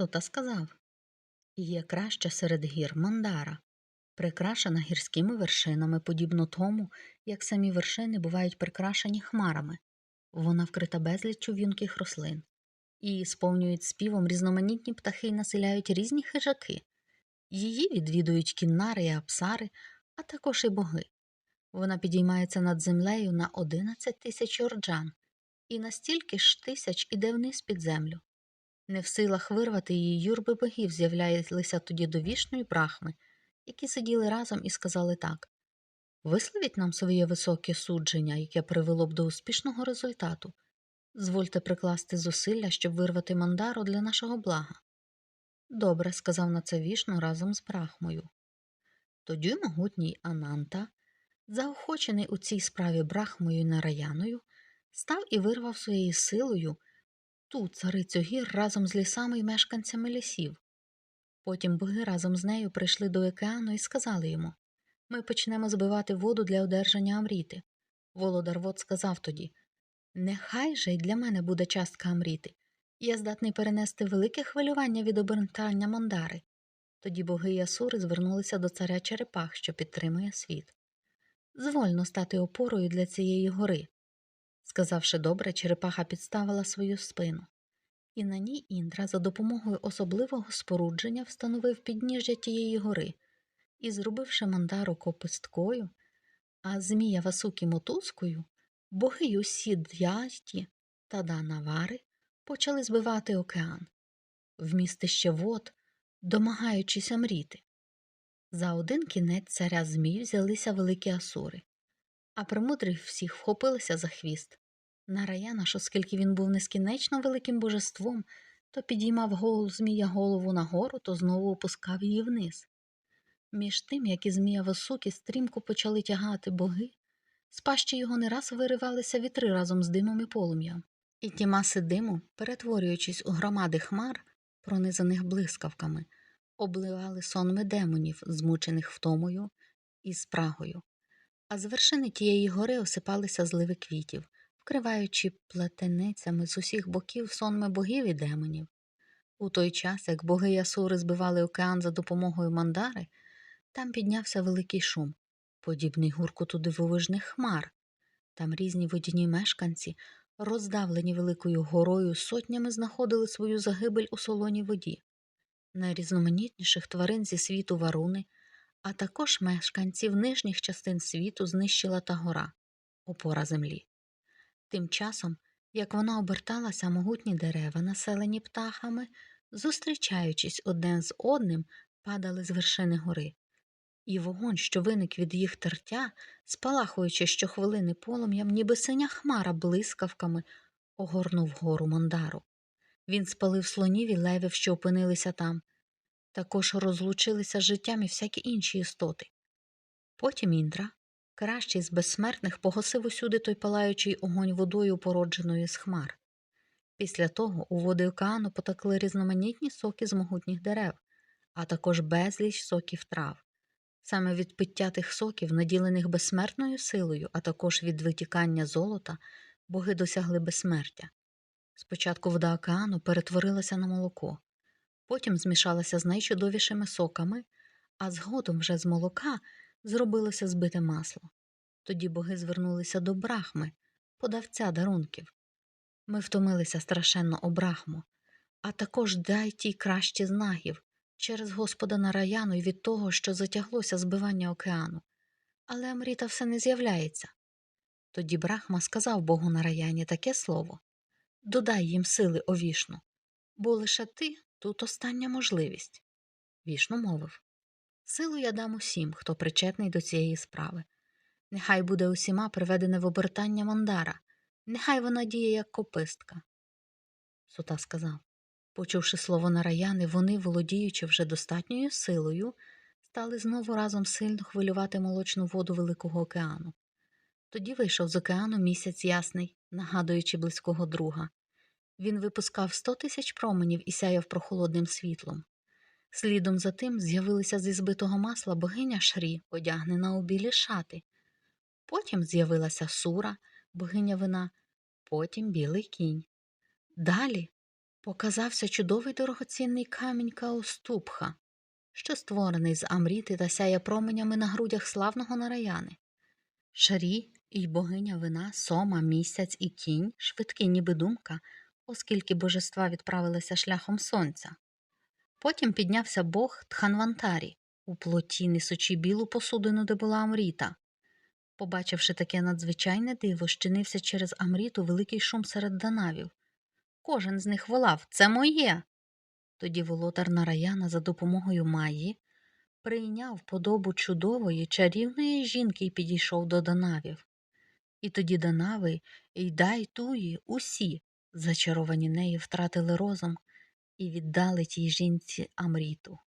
Сута сказав Є краще серед гір Мандара, прикрашена гірськими вершинами, подібно тому, як самі вершини бувають прикрашені хмарами. Вона вкрита безліччю в'юнких рослин. Її сповнюють співом різноманітні птахи і населяють різні хижаки. Її відвідують кіннари і апсари, а також і боги. Вона підіймається над землею на 11 тисяч орджан і на стільки ж тисяч іде вниз під землю. Не в силах вирвати її юрби богів з'являлися тоді до вішної брахми, які сиділи разом і сказали так Висловіть нам своє високе судження, яке привело б до успішного результату. Звольте прикласти зусилля, щоб вирвати мандару для нашого блага. Добре, сказав на це вішну разом з брахмою. Тоді могутній Ананта, заохочений у цій справі брахмою і нараяною, став і вирвав своєю силою ту царицю гір разом з лісами і мешканцями лісів. Потім боги разом з нею прийшли до океану і сказали йому Ми почнемо збивати воду для одержання Амріти. Володар Вод сказав тоді Нехай же й для мене буде частка Амріти. Я здатний перенести велике хвилювання від обертання мандари. Тоді боги і асури звернулися до царя Черепах, що підтримує світ. Звольно стати опорою для цієї гори. Сказавши добре, черепаха підставила свою спину, і на ній Індра за допомогою особливого спорудження встановив підніжжя тієї гори і, зробивши мандару кописткою, а змія Васукі мотузкою, боги й усі д'яті та данавари почали збивати океан, вмістище вод, домагаючись мріти. За один кінець царя змій взялися великі асури, а примудрі всіх вхопилися за хвіст. Нараяна ж, оскільки він був нескінечно великим божеством, то підіймав голову змія голову нагору, то знову опускав її вниз. Між тим, як і змія Васуки стрімко почали тягати боги, з пащі його не раз виривалися вітри разом з димом і полум'ям, і ті маси диму, перетворюючись у громади хмар, пронизаних блискавками, обливали сонми демонів, змучених втомою і спрагою. А з вершини тієї гори осипалися зливи квітів, вкриваючи плетеницями з усіх боків сонми богів і демонів. У той час, як боги Ясури збивали океан за допомогою мандари, там піднявся великий шум, подібний гуркоту дивовижних хмар. Там різні водяні мешканці, роздавлені великою горою, сотнями знаходили свою загибель у солоній воді. Найрізноманітніших тварин зі світу варуни, а також мешканців нижніх частин світу знищила та гора, опора землі. Тим часом, як вона оберталася, могутні дерева, населені птахами, зустрічаючись одне з одним, падали з вершини гори, і вогонь, що виник від їх тертя, спалахуючи щохвилини полум'ям, ніби синя хмара блискавками, огорнув гору мандару. Він спалив слонів і левів, що опинилися там, також розлучилися з життям і всякі інші істоти. Потім Індра, кращий з безсмертних, погасив усюди той палаючий огонь водою, породженою з хмар. Після того у води океану потекли різноманітні соки з могутніх дерев, а також безліч соків трав. Саме від пиття тих соків, наділених безсмертною силою, а також від витікання золота, боги досягли безсмертя. Спочатку вода океану перетворилася на молоко, потім змішалася з найчудовішими соками, а згодом вже з молока зробилося збите масло. Тоді боги звернулися до брахми, подавця дарунків. Ми втомилися страшенно о брахму, а також дай тій кращі знагів через Господа Нараяну і від того, що затяглося збивання океану. Але Амріта все не з'являється. Тоді Брахма сказав Богу Нараяні таке слово Додай їм сили о вішну, бо лише ти тут остання можливість. Вішну мовив Силу я дам усім, хто причетний до цієї справи. Нехай буде усіма приведене в обертання Мондара, нехай вона діє як копистка. Сута сказав Почувши слово нараяни, вони, володіючи вже достатньою силою, стали знову разом сильно хвилювати молочну воду Великого океану. Тоді вийшов з океану місяць ясний, нагадуючи близького друга. Він випускав сто тисяч променів і сяяв прохолодним світлом. Слідом за тим з'явилася зі збитого масла богиня Шрі, одягнена у білі шати. Потім з'явилася сура, богиня вина, потім білий кінь. Далі показався чудовий дорогоцінний камінь Кауступха, що створений з Амріти та сяє променями на грудях славного Нараяни. Шарі і богиня вина, сома, місяць і кінь швидкі, ніби думка, оскільки божества відправилися шляхом сонця. Потім піднявся бог Тханвантарі, у плоті несучи білу посудину, де була Амріта. Побачивши таке надзвичайне диво, щинився через Амріту великий шум серед данавів. Кожен з них волав Це моє. Тоді володар Нараяна за допомогою Майї прийняв подобу чудової чарівної жінки і підійшов до данавів. І тоді данави, і дай туї, усі, зачаровані нею, втратили розум і віддали тій жінці Амріту.